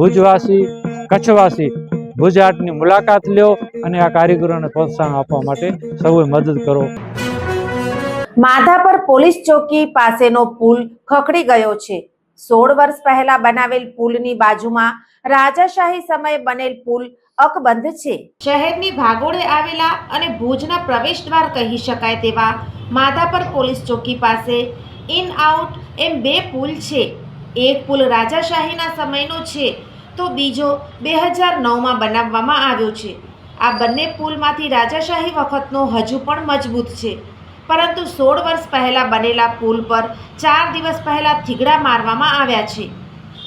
ભુજવાસી, કચ્છવાસી ભુજ હાટની મુલાકાત લ્યો અને આ કારીગરોને પ્રોત્સાહન આપવા માટે સૌએ મદદ કરો. માધાપર પોલીસ ચોકી પાસેનો પુલ ખખડી ગયો છે. સોળ વર્ષ પહેલા બનાવેલ પુલની બાજુમાં રાજાશાહી સમયે બનેલ પુલ અકબંધ છે. શહેરની ભાગોળે આવેલા અને ભુજના પ્રવેશ દ્વાર કહી શકાય તેવા માધાપર પોલીસ ચોકી પાસે ઇન આઉટ એમ બે પુલ છે. એક પુલ રાજાશાહીના સમયનો છે, તો બીજો બે હજાર નવમાં બનાવવામાં આવ્યો છે. આ બંને પુલમાંથી રાજાશાહી વખતનો હજુ પણ મજબૂત છે. પરંતુ સોળ વર્ષ પહેલાં બનેલા પુલ પર ચાર દિવસ પહેલાં થીગડા મારવામાં આવ્યા છે.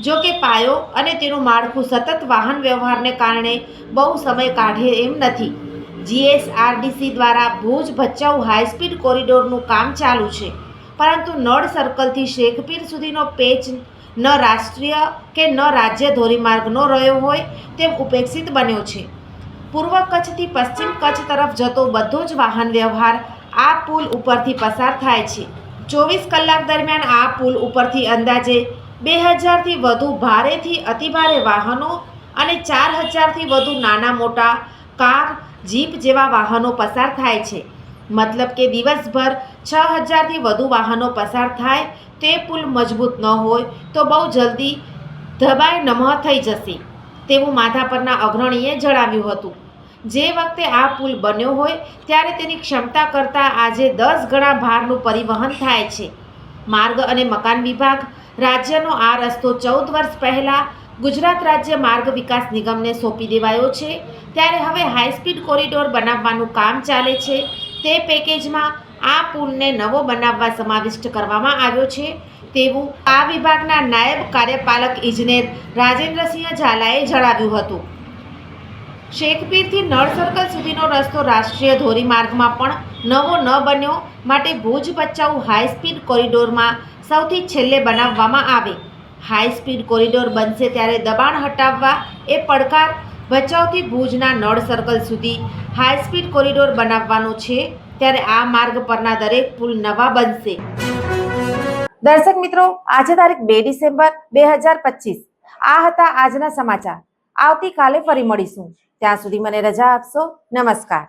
જો કે પાયો અને તેનું માળખું સતત વાહન વ્યવહારને કારણે બહુ સમય કાઢે એમ નથી. જીએસઆરડીસી દ્વારા ભુજ ભચાઉ હાઈસ્પીડ કોરિડોરનું કામ ચાલુ છે. પરંતુ નળ સર્કલથી શેખપીર સુધીનો પેચ ન રાષ્ટ્રીય કે ન રાજ્ય ધોરીમાર્ગનો રહ્યો હોય તેમ ઉપેક્ષિત બન્યો છે. પૂર્વ કચ્છથી પશ્ચિમ કચ્છ તરફ જતો બધો જ વાહન વ્યવહાર આ પુલ ઉપરથી પસાર થાય છે. ચોવીસ કલાક દરમિયાન આ પુલ ઉપરથી અંદાજે બે હજારથી વધુ ભારેથી અતિભારે વાહનો અને ચાર હજારથી વધુ નાના મોટા કાર, જીપ જેવા વાહનો પસાર થાય છે. મતલબ કે દિવસભર છ હજારથી વધુ વાહનો પસાર થાય તે પુલ મજબૂત ન હોય તો બહુ જલ્દી ધબાય નમઃ થઈ જશે, તેવું માથા પરના અગ્રણીએ જણાવ્યું હતું. જે વખતે આ પુલ બન્યો હોય ત્યારે તેની ક્ષમતા કરતાં આજે દસ ગણા ભારનું પરિવહન થાય છે. માર્ગ અને મકાન વિભાગ રાજ્યનો આ રસ્તો ચૌદ વર્ષ પહેલાં ગુજરાત રાજ્ય માર્ગ વિકાસ નિગમને સોંપી દેવાયો છે, ત્યારે હવે હાઈસ્પીડ કોરિડોર બનાવવાનું કામ ચાલે છે તે પેકેજમાં આ પુલને નવો બનાવવા સમાવિષ્ટ કરવામાં આવ્યો છે. તેવું આ વિભાગના નાયબ કાર્યપાલક ઇજનેર રાજેન્દ્રસિંહ ઝાલાએ જણાવ્યું હતું. શેખપીરથી નળ સર્કલ સુધીનો રસ્તો રાષ્ટ્રીય ધોરીમાર્ગમાં પણ નવો ન બન્યો માટે ભુજ ભચાઉ હાઈ સ્પીડ કોરિડોરમાં સૌથી છેલ્લે બનાવવામાં આવે. હાઈ સ્પીડ કોરિડોર બનશે ત્યારે દબાણ હટાવવા એ પડકાર ભચાઉથી ભુજના નળ સર્કલ સુધી હાઈ સ્પીડ કોરિડોર બનાવવાનો છે, ત્યારે આ માર્ગ પરના દરેક પુલ નવા બનશે. દર્શક મિત્રો, આજે તારીખ બે ડિસેમ્બર બે હજાર પચીસ. આ હતા આજના સમાચાર. આવતીકાલે ફરી મળીશું. ત્યાં સુધી મને રજા આપશો. નમસ્કાર.